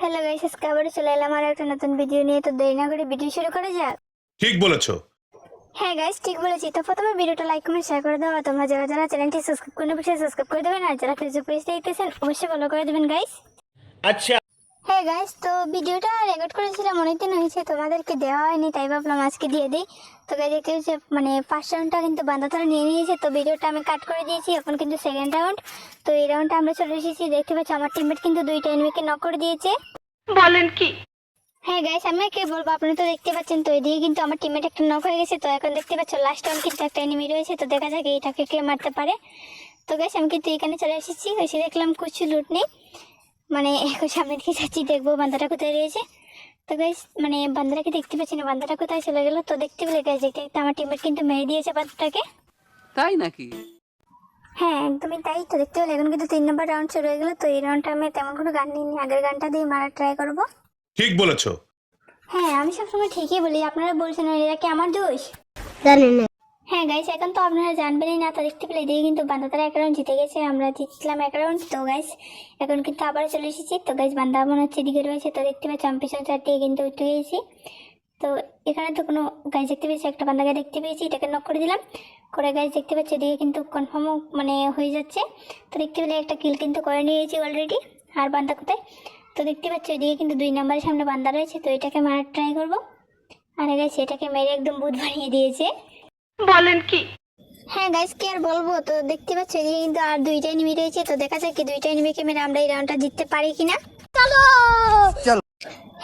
Hello guys আজকে আবার চলে এলাম আর একটা নতুন ভিডিও নিয়ে। তো দেরি না করে ভিডিও শুরু করা যাক। ঠিক বলেছ। হ্যাঁ গাইস ঠিক বলেছি। তো প্রথমে ভিডিওটা লাইক কমেন্ট শেয়ার করে দাও। আর তোমরা যারা যারা চ্যানেলটি সাবস্ক্রাইব করে নেবে সাবস্ক্রাইব করে দেবেন আর যারা ফেসবুক পেজ দেখতেছেন অবশ্যই ফলো করে দেবেন গাইস আচ্ছা গাইস তো ভিডিওটা রেকর্ড করেছিলাম অনেকদিন হয়েছে তোমাদেরকে দেওয়া হয়নি তাই ভাবলাম আজকে দিয়ে দিই। তো গাইস দেখতে হচ্ছে মানে ফার্স্ট রাউন্ডটা কিন্তু বান্দাতারা নিয়ে নিয়েছে তো ভিডিওটা আমি কাট করে দিয়েছি এখন কিন্তু সেকেন্ড রাউন্ড তো এই রাউন্ডটা আমরা চলে এসেছি দেখতে পাচ্ছি আমার টিমমেট কিন্তু দুইটা এনিমিকে নক করে দিয়েছে। বলেন কি? হ্যাঁ গাইস আমি কে বলব আপনারা তো দেখতে পাচ্ছেন তো এদিকে কিন্তু আমার টিমমেট একটা নক হয়ে গেছে তো এখন দেখতে পাচ্ছ লাস্ট রাউন্ড কিন্তু একটা এনিমি রয়েছে তো দেখা যাক এইটাকে কে মারতে পারে। তো গাইস আমি কিন্তু এখানে চলে এসেছি এসে দেখলাম কিছু লুট নেই। মানে এখন সামনের দিকে যাচ্ছি দেখব বান্দাটা কোথায় রয়েছে। তো গাইস মানে বান্দাটাকে দেখতে পাচ্ছি না? বান্দাটা কোথায় চলে গেলো? তো দেখতে পেলে গাইস দেখতে দেখতে আমার টিমমেট কিন্তু মেরে দিয়েছে বান্দাটাকে। তাই নাকি? হ্যাঁ একদমই তাই। তো দেখতে পেলে এখন কিন্তু তিন নম্বর রাউন্ড শুরু হয়ে গেলো। তো এই রাউন্ডটা আমি তেমন কোনো গান নিইনি আগের গানটা দিয়ে মারার ট্রাই করব। ঠিক বলেছ। হ্যাঁ আমি সবসময় ঠিকই বলি। আপনারা বলছেন এটা কি আমার দোষ? জানি না। হ্যাঁ গাইস এখন তো আপনারা জানবেনই না তো দেখতে পেলে দিয়ে কিন্তু বান্দাতারা এক রাউন্ড জিতে গেছে, আমরা জিতছিলাম এক তো গাইস এখন কিন্তু আবার চলে এসেছি। তো গাইস বান্দা মনে হচ্ছে এদিকে রয়েছে, তো দেখতে পাচ্ছি আমি পিছন চার দিয়ে কিন্তু উঠে গেছি তো এখানে তো কোনো গাইস দেখতে পেয়েছি, একটা বান্দাকে দেখতে পেয়েছি, এটাকে নক করে দিলাম। করে গাইস দেখতে পাচ্ছি এদিকে কিন্তু কনফার্মও মানে হয়ে যাচ্ছে। তো দেখতে পেলে একটা কিল কিন্তু করে নিয়েছি অলরেডি আর বান্দা কোথায়? তো দেখতে পাচ্ছি এদিকে কিন্তু দুই নম্বরের সামনে বান্দা রয়েছে, তো এটাকে মারার ট্রাই করব। আর গাইস এটাকে মেরে একদম বুধ বানিয়ে দিয়েছে। বলেন কি? হ্যাঁ গাইস কি আর বলব? তো দেখতে পাচ্ছ এদিকে কিন্তু আর দুইটা এনিমি রয়েছে। তো দেখা যাক কি দুইটা এনিমিকে মেরে আমরা এই রাউন্ডটা জিততে পারি কিনা। চলো! চলো।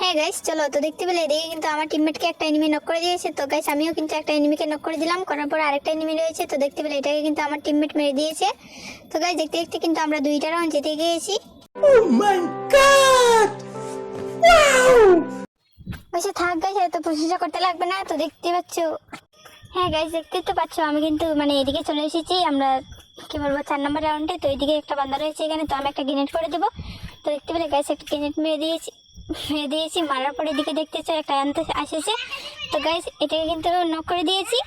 হ্যাঁ গাইস চলো। তো দেখতে পেলে এদিকে কিন্তু আমার টিমমেটকে একটা এনিমি নক করে দিয়েছে। তো গাইস আমিও কিন্তু একটা এনিমিকে নক করে দিলাম। করার পর আরেকটা এনিমি রয়েছে। তো দেখতে পেলে এটাকে কিন্তু আমার টিমমেট মেরে দিয়েছে। তো গাইস দেখতে দেখতে কিন্তু আমরা দুইটা রাউন্ড জিতে গিয়েছি। বসে থাক গাইস এত প্রশংসা করতে লাগবে না। তো দেখতে পাচ্ছ হ্যাঁ গাইজ দেখতে তো পাচ্ছ আমি কিন্তু মানে এদিকে চলে এসেছি। আমরা কি বলব চার নম্বর রাউন্ডে তো এদিকে একটা বান্দা রয়েছে এখানে তো আমি একটা গ্রেনেড করে দেবো। তো দেখতে পেলে গাইস একটা গ্রেনেড মেরে দিয়েছি মেরে দিয়েছি মারার পরে এদিকে দেখতে চাই একটা আনতে আসেছে। তো গাইস এটাকে কিন্তু নক করে দিয়েছি।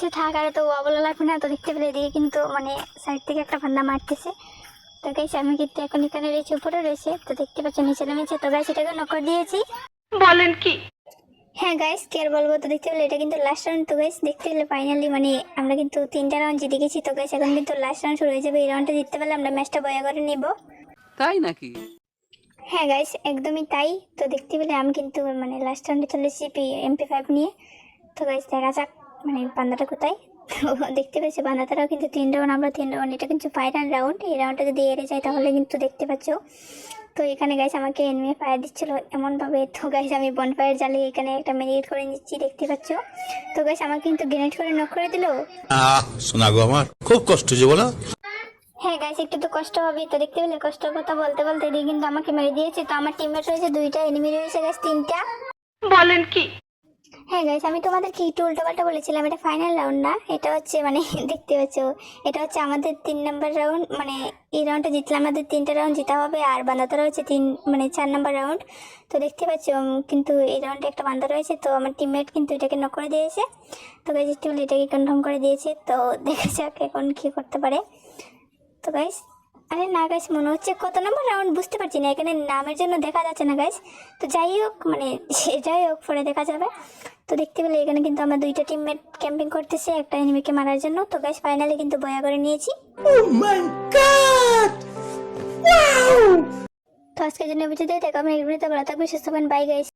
সে থাক আর তো অবলা লাগবে না। তো দেখতে পেলে এদিকে কিন্তু মানে সাইড থেকে একটা বান্দা মারতেছে। তো গাইস আমি কিন্তু এখন এখানে রয়েছে উপরে রয়েছে। তো দেখতে পাচ্ছ নিচে নেমেছে। তো গাইস এটাকে নক করে দিয়েছি। বলেন কি? হ্যাঁ গাইস কি আর বলব? তো দেখতে পেলে এটা কিন্তু লাস্ট রাউন্ড তো গাইস দেখতে পেলে ফাইনালি মানে আমরা কিন্তু তিনটা রাউন্ড জিতে গেছি। তো গাইস এখন কিন্তু লাস্ট রাউন্ড শুরু হয়ে যাবে। এই রাউন্ডটা জিততে পারলে আমরা ম্যাচটা বয়া করে নিব। তাই নাকি? হ্যাঁ গাইস একদমই তাই। তো দেখতে পেলে আমি কিন্তু মানে লাস্ট রাউন্ডে চলে এসেছি এমপি ফাইভ নিয়ে। তো গাইস দেখা যাক মানে বান্দাটা কোথায়। তো দেখতে পেয়েছি বান্দাটারাও কিন্তু তিন রাউন্ড আমরা তিন রাউন্ড এটা কিন্তু ফাইনাল রাউন্ড এই রাউন্ডটা যদি এড়ে যায় তাহলে কিন্তু দেখতে পাচ্ছ। তো এখানে গাইছে আমাকে এনিমি ফায়ার দিচ্ছিল। এমনভাবে তো গাইস আমি বন ফায়ার জ্বালিয়ে এখানে একটা মেরিট করে নিচ্ছি দেখতে পাচ্ছ? তো গাইস আমাকে কিন্তু গ্রেনেড করে নক করে দিল। আহ শোনা গো আমার খুব কষ্ট যে বলো। হ্যাঁ গাইস একটু তো কষ্ট হবে তো দেখতে পেলে কষ্টের কথা বলতে বলতে দিয়ে কিন্তু আমাকে মেরে দিয়েছে। তো আমার টিমমেট রয়েছে দুইটা এনিমি রয়েছে গাইস তিনটা। বলেন কি? হ্যাঁ গাইস আমি তোমাদেরকে একটু উল্টোপাল্টা বলেছিলাম, এটা ফাইনাল রাউন্ড না, এটা হচ্ছে মানে দেখতে পাচ্ছ, এটা হচ্ছে আমাদের তিন নম্বর রাউন্ড মানে এই রাউন্ডটা জিতলে আমাদের তিনটা রাউন্ড জিতা হবে, আর বান্দাতারা রয়েছে তিন মানে চার নম্বর রাউন্ড তো দেখতে পাচ্ছ কিন্তু এই রাউন্ডে একটা বান্দা রয়েছে, তো আমার টিমমেট কিন্তু এটাকে নক করে দিয়েছে। তো গাইস একটু এটাকে কনফার্ম করে দিয়েছে, তো দেখা যাক এখন কী করতে পারে। তো গাইস আরে না গাইস মনে হচ্ছে কত নম্বর রাউন্ড বুঝতে পারছি না এখানে নামের জন্য দেখা যাচ্ছে না গাইস তো যাই হোক মানে যাই হোক পরে দেখা যাবে। তো দেখতে পেলে এখানে কিন্তু আমরা দুইটা টিমমেট ক্যাম্পিং করতেছে একটা এনিমিকে মারার জন্য। তো গাইস ফাইনালি কিন্তু বয়া করে নিয়েছি। তো আজকের জন্য বুঝতে দেখা আমি এগুলিতে ভালো থাকবেন সুস্থ হবেন। Bye guys